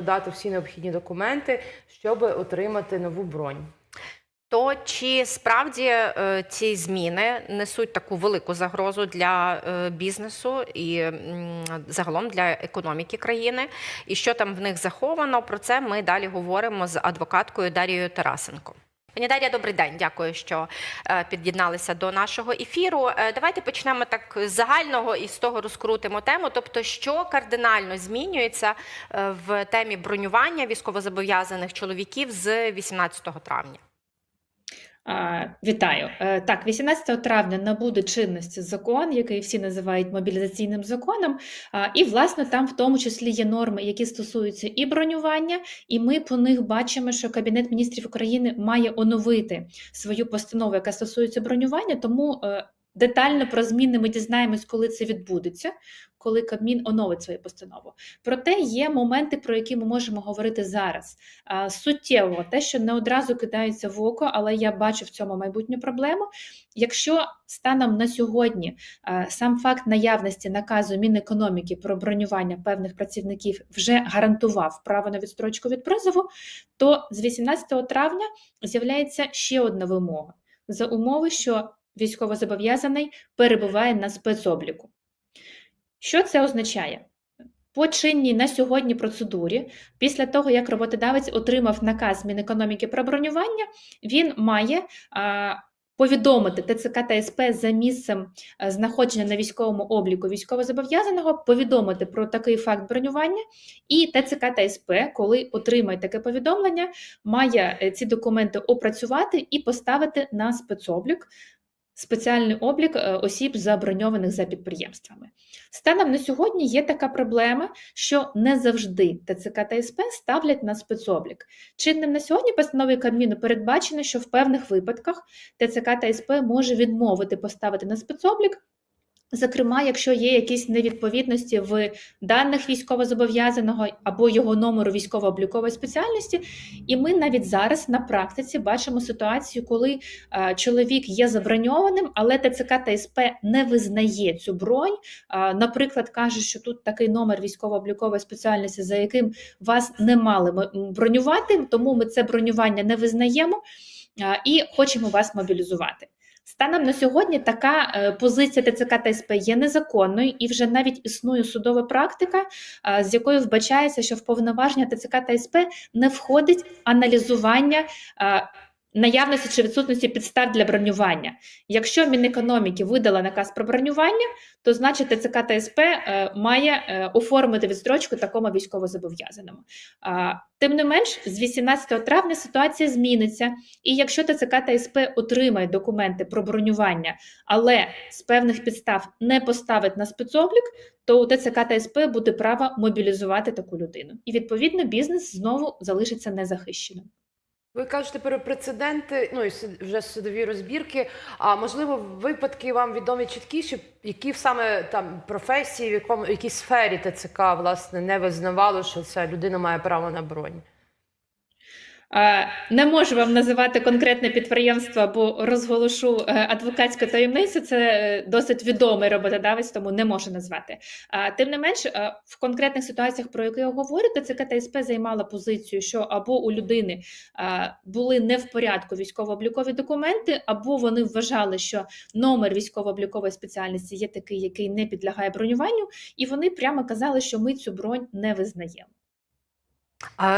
дати всі необхідні документи, щоб отримати нову бронь. То чи справді е, ці зміни несуть таку велику загрозу для е, бізнесу і загалом для економіки країни? І що там в них заховано? Про це ми далі говоримо з адвокаткою Дарією Тарасенко. Пані Дар'я, добрий день. Дякую, що е, під'єдналися до нашого ефіру. Е, Давайте почнемо так з загального і з того розкрутимо тему. Тобто, що кардинально змінюється е, в темі бронювання військовозобов'язаних чоловіків з 18 травня? Вітаю. Е, Так, 18 травня набуде чинності закон, який всі називають мобілізаційним законом. І, власне, там в тому числі є норми, які стосуються і бронювання, і ми по них бачимо, що Кабінет міністрів України має оновити свою постанову, яка стосується бронювання. Тому е, детально про зміни ми дізнаємось, коли це відбудеться, коли Кабмін оновить свою постанову. Проте є моменти, про які ми можемо говорити зараз. Суттєво те, що не одразу кидається в око, але я бачу в цьому майбутню проблему. Якщо станом на сьогодні сам факт наявності наказу Мінекономіки про бронювання певних працівників вже гарантував право на відстрочку від призову, то з 18 травня з'являється ще одна вимога за умови, що військовозобов'язаний перебуває на спецобліку. Що це означає? По чинній на сьогодні процедурі, після того, як роботодавець отримав наказ Мінекономіки про бронювання, він має а, повідомити ТЦК та СП за місцем знаходження на військовому обліку військовозобов'язаного, повідомити про такий факт бронювання, і ТЦК та СП, коли отримає таке повідомлення, має е, ці документи опрацювати і поставити на спецоблік спеціальний облік е, осіб заброньованих за підприємствами. Станом на сьогодні є така проблема, що не завжди ТЦК та СП ставлять на спецоблік. Чинним на сьогодні постановою Кабміну передбачено, що в певних випадках ТЦК та СП може відмовити поставити на спецоблік. Зокрема, якщо є якісь невідповідності в даних військовозобов'язаного або його номеру військово-облікової спеціальності, і ми навіть зараз на практиці бачимо ситуацію, коли е, чоловік є заброньованим, але ТЦК та СП не визнає цю бронь. Е, наприклад, каже, що тут такий номер військово-облікової спеціальності, за яким вас не мали бронювати, тому ми це бронювання не визнаємо е, і хочемо вас мобілізувати. Станом на сьогодні така е, позиція ТЦК та СП є незаконною, і вже навіть існує судова практика, е, з якою вбачається, що в повноваження ТЦК та СП не входить аналізування е, наявності чи відсутності підстав для бронювання. Якщо Мінекономіки видала наказ про бронювання, то значить ТЦК та СП е, має е, оформити відстрочку такому військовозобов'язаному. Тим не менш, з 18 травня ситуація зміниться, і якщо ТЦК та СП отримає документи про бронювання, але з певних підстав не поставить на спецоблік, то у ТЦК та СП буде право мобілізувати таку людину. І відповідно бізнес знову залишиться незахищеним. Ви кажете про прецеденти, ну і вже судові розбірки. А можливо, випадки вам відомі чіткіші, які саме там професії, в якому в якій сфері ТЦК власне не визнавало, що ця людина має право на бронь. Не можу вам називати конкретне підприємство, бо розголошу е, адвокатську таємницю. Це е, досить відомий роботодавець, тому не можу назвати. Тим не менш, е, в конкретних ситуаціях, про які я говорю, ТЦК та займала позицію, що або у людини були не в порядку військово-облікові документи, або вони вважали, що номер військово-облікової спеціальності є такий, який не підлягає бронюванню, і вони прямо казали, що ми цю бронь не визнаємо.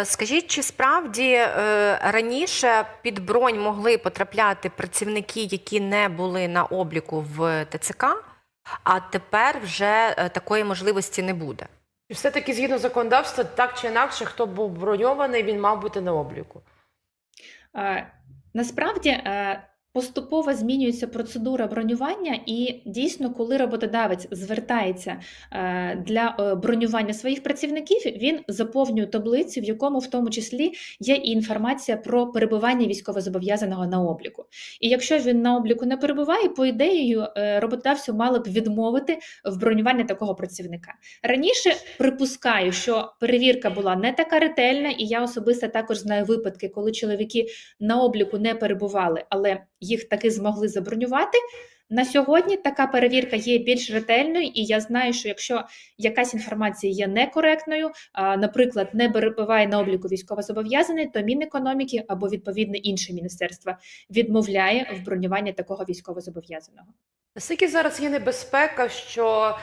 Скажіть, чи справді е, раніше під бронь могли потрапляти працівники, які не були на обліку в ТЦК, а тепер вже е, такої можливості не буде? Все-таки згідно законодавства, так чи інакше, хто був броньований, він мав бути на обліку. Е, Насправді поступово змінюється процедура бронювання, і дійсно, коли роботодавець звертається е, для е, бронювання своїх працівників, він заповнює таблицю, в якому в тому числі є і інформація про перебування військовозобов'язаного на обліку. І якщо він на обліку не перебуває, по ідеєю е, роботодавцю мали б відмовити в бронюванні такого працівника. Раніше припускаю, що перевірка була не така ретельна, і я особисто також знаю випадки, коли чоловіки на обліку не перебували, але їх таки змогли забронювати. На сьогодні така перевірка є більш ретельною, і я знаю, що якщо якась інформація є некоректною, наприклад, не перебуває на обліку військовозобов'язаний, то Мінекономіки або відповідне інше міністерство відмовляє в бронюванні такого військовозобов'язаного. Наскільки зараз є небезпека, що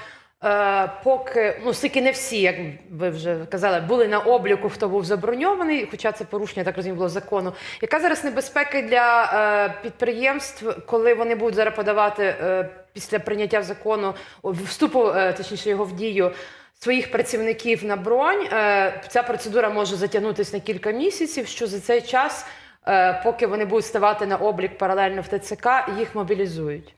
е, поки ну скільки не всі, як ви вже казали, були на обліку, хто був заброньований, хоча це порушення так розумію, було закону. Яка зараз небезпека для е, підприємств, коли вони будуть зараз подавати е, після прийняття закону вступу, е, точніше його в дію? Своїх працівників на бронь Е, ця процедура може затягнутися на кілька місяців. Що за цей час, е, поки вони будуть ставати на облік паралельно в ТЦК, їх мобілізують.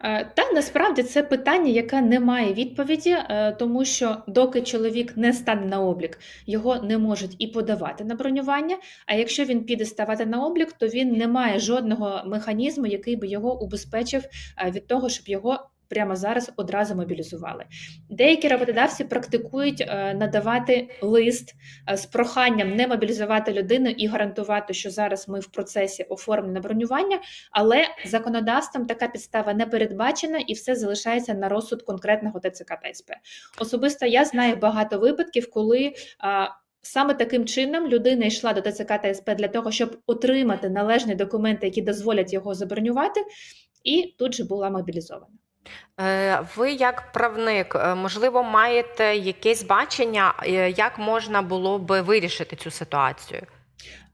Е, Та насправді це питання, яке не має відповіді, е, тому що доки чоловік не стане на облік, його не можуть і подавати на бронювання. А якщо він піде ставати на облік, то він не має жодного механізму, який би його убезпечив е, від того, щоб його. Прямо зараз одразу мобілізували. Деякі роботодавці практикують е, надавати лист е, з проханням не мобілізувати людину і гарантувати, що зараз ми в процесі оформлення бронювання, але законодавством така підстава не передбачена і все залишається на розсуд конкретного ТЦК та СП. Особисто я знаю багато випадків, коли саме таким чином людина йшла до ТЦК та СП для того, щоб отримати належні документи, які дозволять його забронювати, і тут же була мобілізована. Е, Ви як правник, е, можливо, маєте якесь бачення, е, як можна було би вирішити цю ситуацію?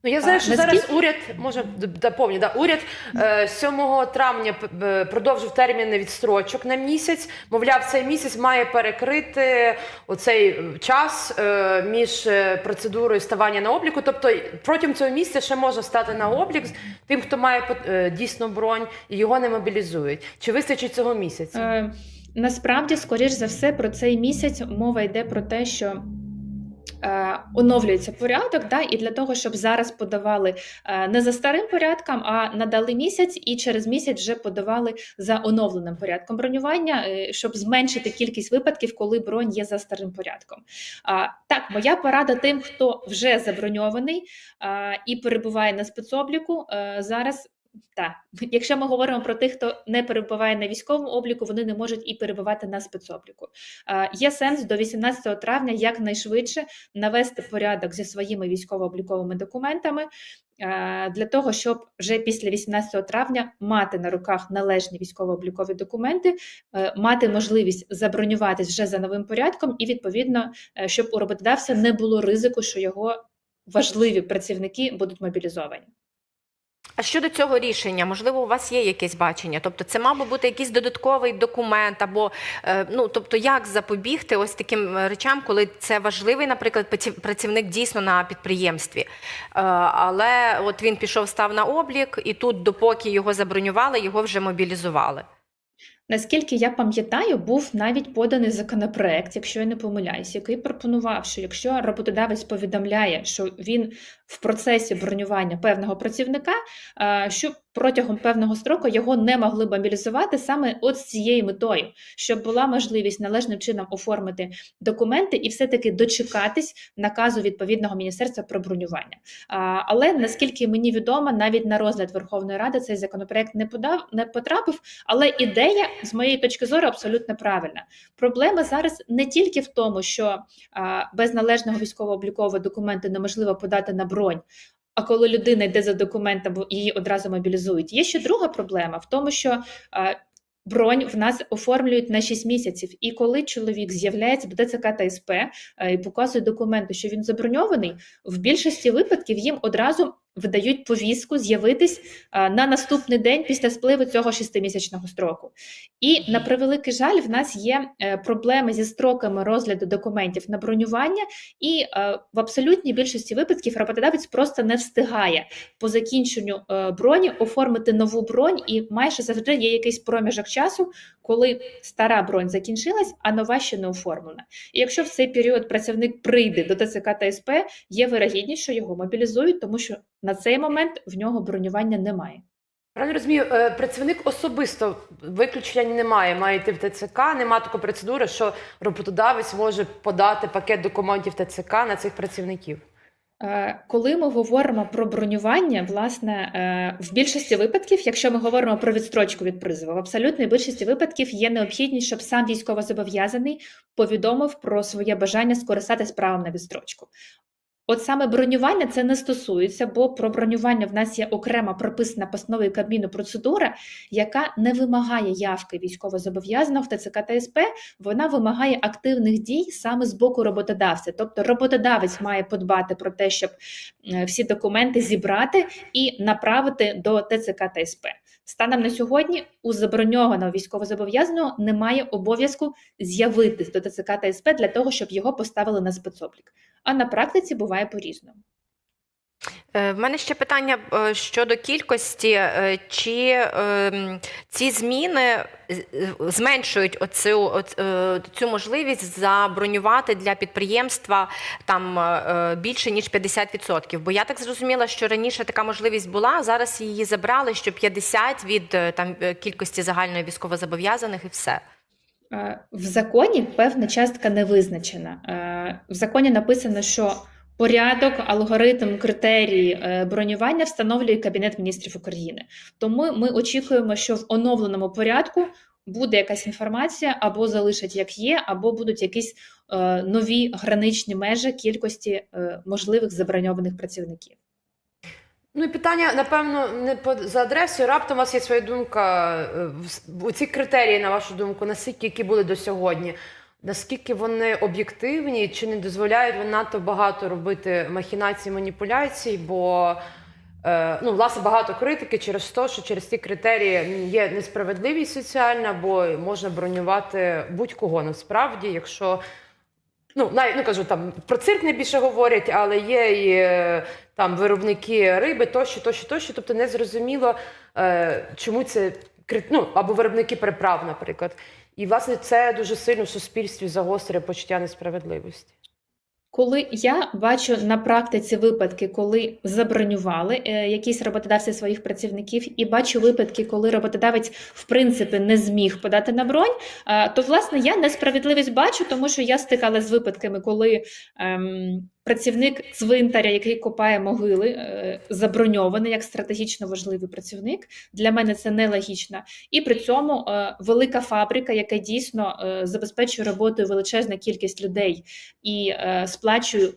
Ну я знаю, що наскільки- зараз уряд може доповню, да, уряд е, 7 травня п- б- продовжив терміни відстрочок на місяць. Мовляв, цей місяць має перекрити оцей е, час е, між е, процедурою ставання на обліку. Тобто протягом цього місяця ще може стати на облік з тим, хто має е, дійсно бронь, і його не мобілізують. Чи вистачить цього місяця? Е, насправді, скоріш за все, про цей місяць мова йде про те, що. Е, Оновлюється порядок, да, і для того, щоб зараз подавали е, не за старим порядком, а надали місяць, і через місяць вже подавали за оновленим порядком бронювання, е, щоб зменшити кількість випадків, коли бронь є за старим порядком. Так, моя порада тим, хто вже заброньований і перебуває на спецобліку, зараз так, якщо ми говоримо про тих, хто не перебуває на військовому обліку, вони не можуть і перебувати на спецобліку. Є сенс до 18 травня якнайшвидше навести порядок зі своїми військово-обліковими документами для того, щоб вже після 18 травня мати на руках належні військово-облікові документи, е, мати можливість забронюватись вже за новим порядком, і відповідно, е, щоб у роботодавця не було ризику, що його важливі працівники будуть мобілізовані. А щодо цього рішення, можливо, у вас є якесь бачення? Тобто, це мав би бути якийсь додатковий документ, або е, ну тобто, як запобігти ось таким е, речам, коли це важливий, наприклад, праці- працівник дійсно на підприємстві. Е, але от він пішов, став на облік, і тут, допоки його забронювали, його вже мобілізували. Наскільки я пам'ятаю, був навіть поданий законопроект, якщо я не помиляюсь, який пропонував, що якщо роботодавець повідомляє, що він в процесі бронювання певного працівника, е, що протягом певного строку його не могли мобілізувати саме от з цією метою, щоб була можливість належним чином оформити документи і все-таки дочекатись наказу відповідного міністерства про бронювання. Але наскільки мені відомо, навіть на розгляд Верховної Ради цей законопроект не подав, не потрапив. Але ідея, з моєї точки зору, абсолютно правильна. Проблема зараз не тільки в тому, що без належного військово-облікового документу неможливо подати на бронь. А коли людина йде за документом, її одразу мобілізують. Є ще друга проблема в тому, що бронь в нас оформлюють на 6 місяців. І коли чоловік з'являється до ТЦК та СП е, і показує документи, що він заброньований, в більшості випадків їм одразу видають повістку з'явитись на наступний день після спливу цього шестимісячного строку. І на превеликий жаль, в нас є е, проблеми зі строками розгляду документів на бронювання, і е, в абсолютній більшості випадків роботодавець просто не встигає по закінченню е, броні оформити нову бронь, і майже завжди є якийсь проміжок часу, коли стара бронь закінчилась, а нова ще не оформлена. І якщо в цей період працівник прийде до ТЦК та СП, є вирогідність, що його мобілізують, тому що на цей момент в нього бронювання немає. Правильно розумію, е, працівник особисто виключення немає, має йти в ТЦК, немає такої процедури, що роботодавець може подати пакет документів ТЦК на цих працівників. Е, Коли ми говоримо про бронювання, власне, е, в більшості випадків, якщо ми говоримо про відстрочку від призову, в абсолютній більшості випадків є необхідність, щоб сам військовозобов'язаний повідомив про своє бажання скористатись правом на відстрочку. От саме бронювання це не стосується, бо про бронювання в нас є окрема прописана постановою Кабміну процедура, яка не вимагає явки військовозобов'язаного в ТЦК та СП, вона вимагає активних дій саме з боку роботодавця. Тобто роботодавець має подбати про те, щоб е, всі документи зібрати і направити до ТЦК та СП. Станом на сьогодні у заброньованого військовозобов'язаного немає обов'язку з'явитись до ТЦК та СП для того, щоб його поставили на спецоблік. А на практиці буває по-різному. Е, В мене ще питання е, щодо кількості. Е, Чи ці зміни е, зменшують оцю, оц- е, цю можливість забронювати для підприємства там е, більше ніж 50%? Бо я так зрозуміла, що раніше така можливість була, зараз її забрали, що 50% від е, там е, кількості загальної військовозобов'язаних і все. Е, В законі певна частка не визначена. Е, В законі написано, що порядок, алгоритм, критерії е, бронювання встановлює Кабінет міністрів України. Тому ми очікуємо, що в оновленому порядку буде якась інформація, або залишать як є, або будуть якісь е, нові граничні межі кількості е, можливих заброньованих працівників. Ну і питання, напевно, не по за адресою. Раптом у вас є своя думка. ці критерії, на вашу думку, наскільки які були до сьогодні, наскільки вони об'єктивні, чи не дозволяють надто багато робити махінацій, маніпуляцій? Бо е, ну, власне багато критики через те, що через ці критерії є несправедливість соціальна, бо можна бронювати будь-кого насправді, якщо. Ну, навіть ну кажу, там про цирк не більше говорять, але є і е, там виробники риби, тощо, тощо, тощо. Тобто не зрозуміло, е, чому це ну, або виробники приправ, наприклад. І власне це дуже сильно в суспільстві загострює почуття несправедливості. Коли я бачу на практиці випадки, коли забронювали е, якісь роботодавці своїх працівників, і бачу випадки, коли роботодавець в принципі не зміг подати на бронь, е, то власне я несправедливість бачу, тому що я стикала з випадками, коли ем, працівник цвинтаря, який копає могили, е, заброньований як стратегічно важливий працівник. Для мене це нелогічно. І при цьому е, велика фабрика, яка дійсно е, забезпечує роботою величезна кількість людей і сплачує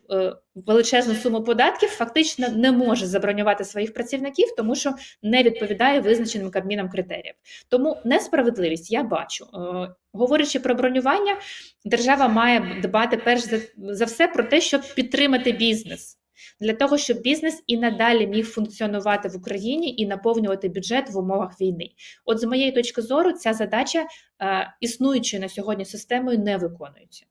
величезну суму податків, фактично не може забронювати своїх працівників, тому що не відповідає визначеним кабміном критеріям. Тому несправедливість я бачу. Е, Говорячи про бронювання, держава має дбати перш за, за все про те, щоб підтримати бізнес. Для того щоб бізнес і надалі міг функціонувати в Україні і наповнювати бюджет в умовах війни, от з моєї точки зору, ця задача е, існуючою на сьогодні системою не виконується.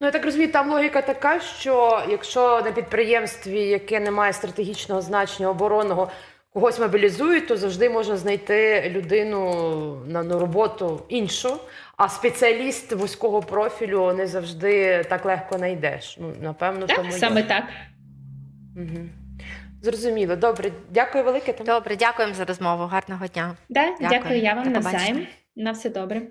Ну, я так розумію, там логіка така, що якщо на підприємстві, яке не має стратегічного значення оборонного, когось мобілізують, то завжди можна знайти людину на, на роботу іншу. А спеціаліст вузького профілю не завжди так легко знайдеш. Ну, напевно, Так, тому саме є. так. Угу. Зрозуміло. Добре, дякую велике. Тамара. Добре, дякуємо за розмову. Гарного дня. Да, Дякую. дякую я вам навзаєм. На все добре.